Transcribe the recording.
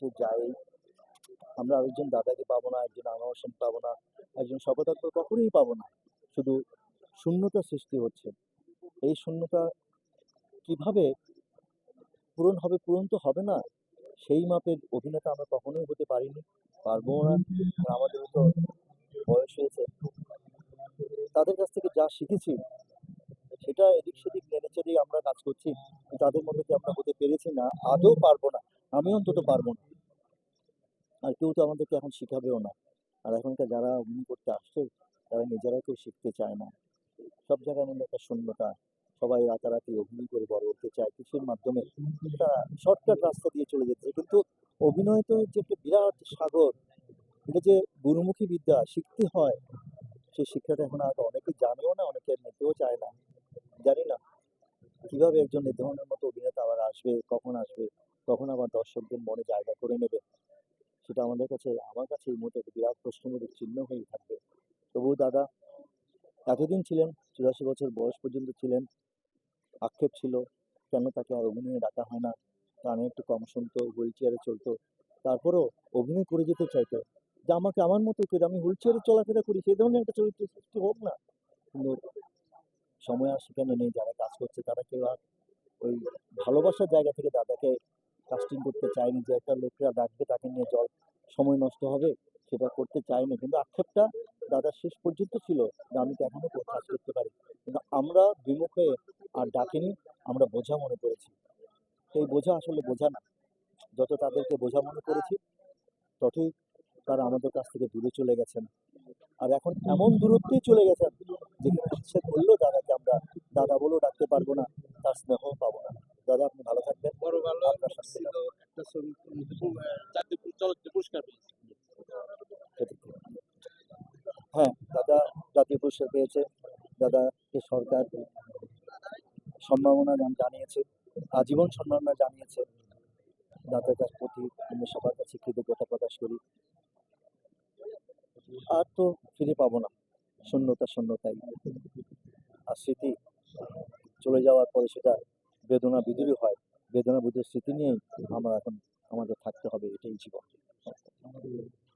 সে যায়। আমরা আরেকজন দাদাকে পাবো না, একজন হোসেন পাবো না, একজন শপথার্থ কখনোই পাবো না। শুধু শূন্যতা সৃষ্টি হচ্ছে। এই শূন্যতা কীভাবে পূরণ হবে, পূরণ তো হবে না। সেই মাপের অভিনেতা আমরা কখনোই হতে পারিনি, পারব না। আর আমাদেরও তো বয়স হয়েছে। তাদের কাছ থেকে যা শিখেছি, সেটা এদিক সেদিক নেড়ে চেড়েই আমরা কাজ করছি। তাদের মধ্যে কি আমরা হতে পেরেছি না? আদৌ পারব না। আমি অন্তত পারব না। আর কেউ তো আমাদেরকে এখন শিখাবেও না। আর এখনকার যারা অভিনয় করতে আসছে, তারা নিজেরা কেউ শিখতে চায় না। সব জায়গায় মধ্যে একটা শূন্যতা। সবাই রাতারাতি অভিনয় করে বড় হতে চায় কিছুর মাধ্যমে। একটা শর্টকাট রাস্তা দিয়ে চলে যেতে কিন্তু অভিনয় তো যে একটা বিরাট সাগর। এটা যে গুরুমুখী বিদ্যা, শিখতে হয়। সেই শিক্ষাটা এখন আর অনেকে জানেও না, অনেকে নিতেও চায় না। জানি না। কীভাবে একজন এ ধরনের মতো অভিনেতা আবার আসবে, কখন আসবে? কখন আবার দর্শকদের মনে জায়গা করে নেবে? সেটা আমাদের কাছে, আমার কাছে এই মুহূর্তে একটা বিরাট প্রশ্নবোধক চিহ্ন হয়েই থাকবে। তবুও দাদা, এতদিন ছিলেন, চুরাশি বছর বয়স পর্যন্ত ছিলেন, আক্ষেপ ছিল, কেন তাকে আর অভিনয়ে ডাকা হয় না? কানে একটু কম শুনতো, হুইল চেয়ারে চলতো, তারপরও অভিনয় করে যেতে চাইতো। যে আমাকে আমার মতো করে, আমি হুইল চেয়ারে চলাফেরা করি সেই ধরনের একটা চরিত্র সৃষ্টি হোক না। কিন্তু সময় আর সেখানে নেই, যারা কাজ করছে, তারা কেউ আর ওই ভালোবাসার জায়গা থেকে দাদাকে কাস্টিং করতে চায়নি, যে একটা লোকরা ডাকবে তাকে নিয়ে জল, সময় নষ্ট হবে, সেটা করতে চায়নি। কিন্তু আক্ষেপটা দাদার শেষ পর্যন্ত ছিল যে আমি তো এখনও কাজ করতে পারি কিন্তু আমরা বিমুখ হয়ে আর ডাকিনি, আমরা বোঝা মনে করেছি। সেই বোঝা আসলে বোঝা না। যত তাদেরকে বোঝা মনে করেছি, ততই তারা আমাদের কাছ থেকে দূরে চলে গেছেন। আর এখন এমন দূরত্বেই চলে গেছেন, যেখানে ইচ্ছে করলেও দাদাকে আমরা, দাদা বলেও ডাকতে পারব না, তার স্নেহ পাবো না। দাদা, আপনি ভালো থাকবেন। ছিল, একটা জাতীয় চলচ্চিত্র পুরস্কার পেয়েছে। হ্যাঁ দাদা জাতীয় পুরস্কার পেয়েছে, দাদাকে সরকার জান- জানিয়েছে, আজীবন সম্মাননা জানিয়েছে। দাদার কাছ প্রতি আমি সবার কাছে কৃতজ্ঞতা প্রকাশ করি। আর তো ফিরে পাবো না, শূন্যতা শূন্যতাই। আর স্মৃতি চলে যাওয়ার পরে সেটা বেদনা বিদুরী হয়। বেদনা বিদুর স্মৃতি নিয়েই আমরা এখন আমাদের থাকতে হবে এটাই জীবন